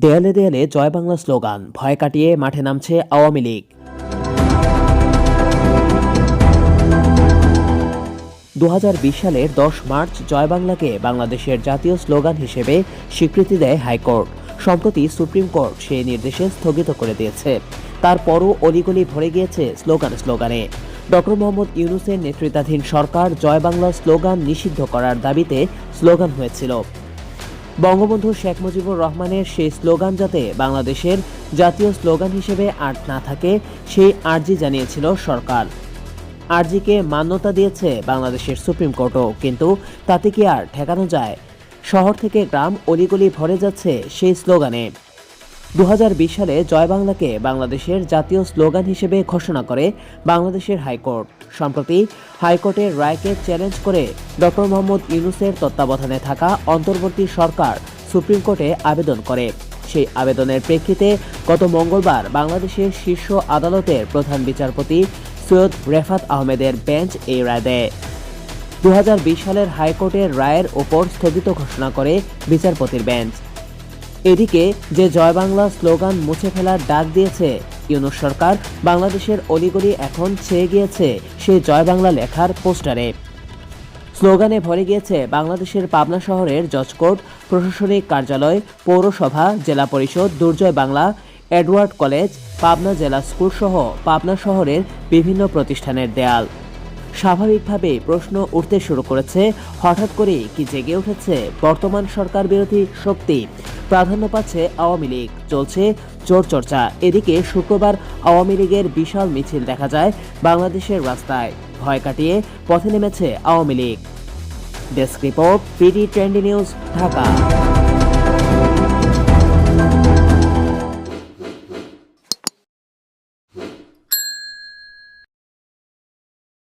দেয়ালে দেয়ালে জয় বাংলা স্লোগান, ভয় কাটিয়ে মাঠে নামছে আওয়ামী লীগ। দু হাজার বিশ সালের দশ মার্চ জয় বাংলাকে বাংলাদেশের জাতীয় স্লোগান হিসেবে স্বীকৃতি দেয় হাইকোর্ট। সম্প্রতি সুপ্রিম কোর্ট সেই নির্দেশে স্থগিত করে দিয়েছে। তারপরও অলিগলি ভরে গিয়েছে স্লোগান স্লোগানে। ডক্টর মোহাম্মদ ইউনুসের নেতৃত্বাধীন সরকার জয় বাংলা স্লোগান নিষিদ্ধ করার দাবিতে স্লোগান হয়েছিল। বঙ্গবন্ধু শেখ মুজিবুর রহমানের সেই স্লোগান যাতে বাংলাদেশের জাতীয় স্লোগান হিসেবে আর না থাকে, সেই আর্জি জানিয়েছিল সরকার। আর্জিকে মান্যতা দিয়েছে বাংলাদেশের সুপ্রিম কোর্টও, কিন্তু তাতে কি আর ঠেকানো যায়? শহর থেকে গ্রাম অলিগলি ভরে যাচ্ছে সেই স্লোগানে। দু হাজার বিশ সালে জয় বাংলাকে বাংলাদেশের জাতীয় স্লোগান হিসেবে ঘোষণা করে বাংলাদেশের হাইকোর্ট। সম্প্রতি হাইকোর্টের রায়কে চ্যালেঞ্জ করে ডক্টর মোহাম্মদ ইউনুসের তত্ত্বাবধানে থাকা অন্তর্বর্তী সরকার সুপ্রিম কোর্টে আবেদন করে। সেই আবেদনের প্রেক্ষিতে গত মঙ্গলবার বাংলাদেশের শীর্ষ আদালতের প্রধান বিচারপতি সৈয়দ রেফাত আহমেদের বেঞ্চ এই রায় দেয়। দু হাজার বিশ সালের হাইকোর্টের রায়ের ওপর স্থগিত ঘোষণা করে বিচারপতির বেঞ্চ। এদিকে যে জয় বাংলা স্লোগান মুছে ফেলার ডাক দিয়েছে, ইউনুস সরকার বাংলাদেশের অলিগলি এখন ছেয়ে গিয়েছে সেই জয় বাংলা লেখার পোস্টারে। স্লোগানে ভরে গিয়েছে বাংলাদেশের পাবনা শহরের জজকোর্ট, প্রশাসনিক কার্যালয়, পৌরসভা, জেলা পরিষদ, দুর্জয় বাংলা, এডওয়ার্ড কলেজ, পাবনা জেলা স্কুল সহ পাবনা শহরের বিভিন্ন প্রতিষ্ঠানের দেয়াল। স্বাভাবিকভাবেই প্রশ্ন উঠতে শুরু করেছে, হঠাৎ করে কি জেগে উঠেছে বর্তমান সরকার বিরোধী শক্তি? প্রাধান্য পাচ্ছে আওয়ামী লীগ। চলছে চোর চর্চা এদিকে শুক্রবার আওয়ামী লীগের বিশাল মিছিল দেখা যায় বাংলাদেশের রাস্তায়। ভয় কাটিয়ে পথে নেমেছে Awami League. Desk report, P D trendy news, Dhaka.